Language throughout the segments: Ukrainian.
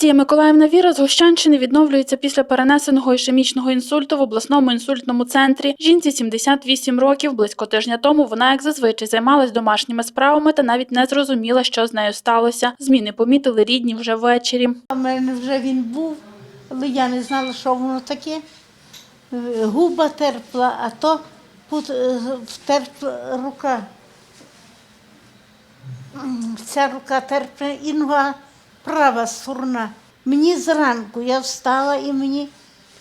Надія Миколаївна Віра з Гощанщини відновлюється після перенесеного ішемічного інсульту в обласному інсультному центрі. Жінці 78 років. Близько тижня тому вона, як зазвичай, займалась домашніми справами та навіть не зрозуміла, що з нею сталося. Зміни помітили рідні вже ввечері. У мене вже він був, але я не знала, що воно таке. Губа терпла, а то тут е, втерпла рука. Ця рука терпла і нога права сурна. Мені зранку я встала і мені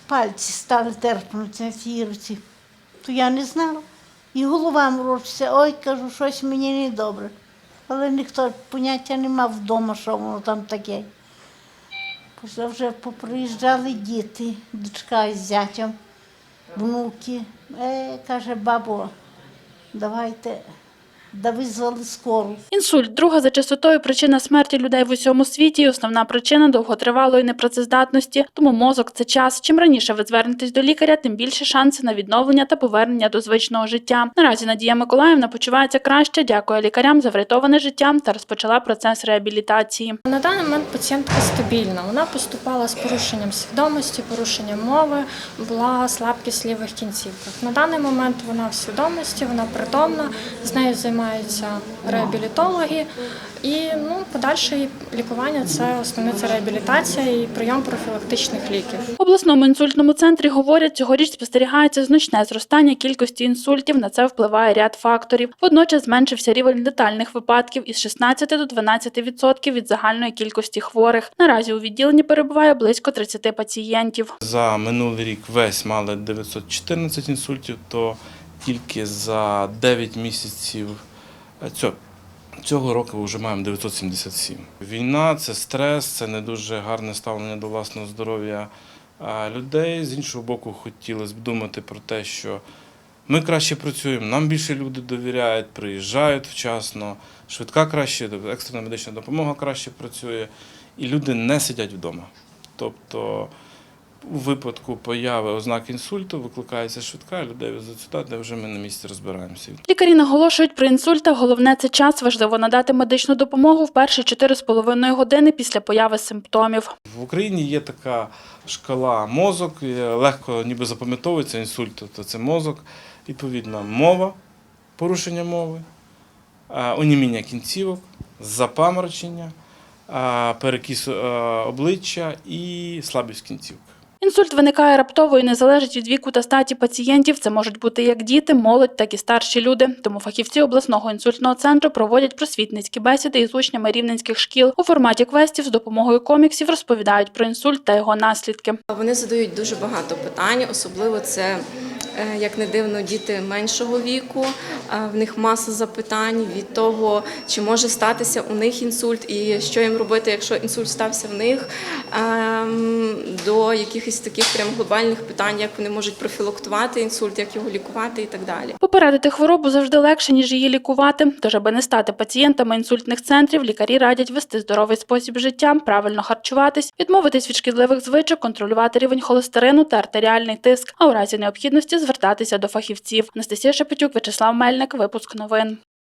пальці стали терпнути на цій руці. То я не знала. І голова морочиться, ой, кажу, щось мені не добре. Але ніхто поняття не мав вдома, що воно там таке. Вже вже поприїжджали діти, дочка з зятям, внуки. Е, каже, бабо, давайте, да визвали скору. Інсульт друга за частотою причина смерті людей в усьому світі. і Основна причина довготривалої непрацездатності. Тому мозок це час. Чим раніше ви звернетесь до лікаря, тим більше шанси на відновлення та повернення до звичного життя. Наразі Надія Миколаївна почувається краще. Дякує лікарям за врятоване життя та розпочала процес реабілітації. На даний момент пацієнтка стабільна. Вона поступала з порушенням свідомості, порушенням мови, була слабкість лівих кінцівках. На даний момент вона в свідомості, вона притомна, з нею займаються реабілітологи. І ну, подальше лікування це основне це реабілітація і прийом профілактичних ліків. В обласному інсультному центрі говорять, цьогоріч спостерігається значне зростання кількості інсультів. На це впливає ряд факторів. Водночас зменшився рівень летальних випадків із 16 до 12% від загальної кількості хворих. Наразі у відділенні перебуває близько 30 пацієнтів. За минулий рік весь мали 914 інсультів, то тільки за 9 місяців цього, цього року вже маємо 977. Війна це стрес, це не дуже гарне ставлення до власного здоров'я е, людей. З іншого боку, хотілося б думати про те, що ми краще працюємо, нам більше люди довіряють, приїжджають вчасно, швидка краще, екстрена медична допомога краще працює, і люди не сидять вдома. Тобто у випадку появи ознак інсульту викликається швидка, людей везуть сюди, де вже ми на місці розбираємося. Лікарі наголошують про інсульта. Головне це час. Важливо надати медичну допомогу в перші 4,5 години після появи симптомів. В Україні є така шкала мозок, легко ніби запам'ятовується інсульт, тобто це мозок, відповідно, мова, порушення мови, оніміння кінцівок, запаморочення, перекіс обличчя і слабість кінцівок. Інсульт виникає раптово і не залежить від віку та статі пацієнтів. Це можуть бути як діти, молодь, так і старші люди. Тому фахівці обласного інсультного центру проводять просвітницькі бесіди із учнями рівненських шкіл. У форматі квестів з допомогою коміксів розповідають про інсульт та його наслідки. Вони задають дуже багато питань, особливо це, як не дивно, діти меншого віку. Е, В них маса запитань від того, чи може статися у них інсульт, і що їм робити, якщо інсульт стався в них, ем, до якихось таких прям глобальних питань, як вони можуть профілактувати інсульт, як його лікувати і так далі. Попередити хворобу завжди легше, ніж її лікувати. Тож, аби не стати пацієнтами інсультних центрів, лікарі радять вести здоровий спосіб життя, правильно харчуватись, відмовитись від шкідливих звичок, контролювати рівень холестерину та артеріальний тиск, а у разі необхідності звертатися до фахівців. Анастасія Шепетюк, Вячеслав Мельник, випуск новин.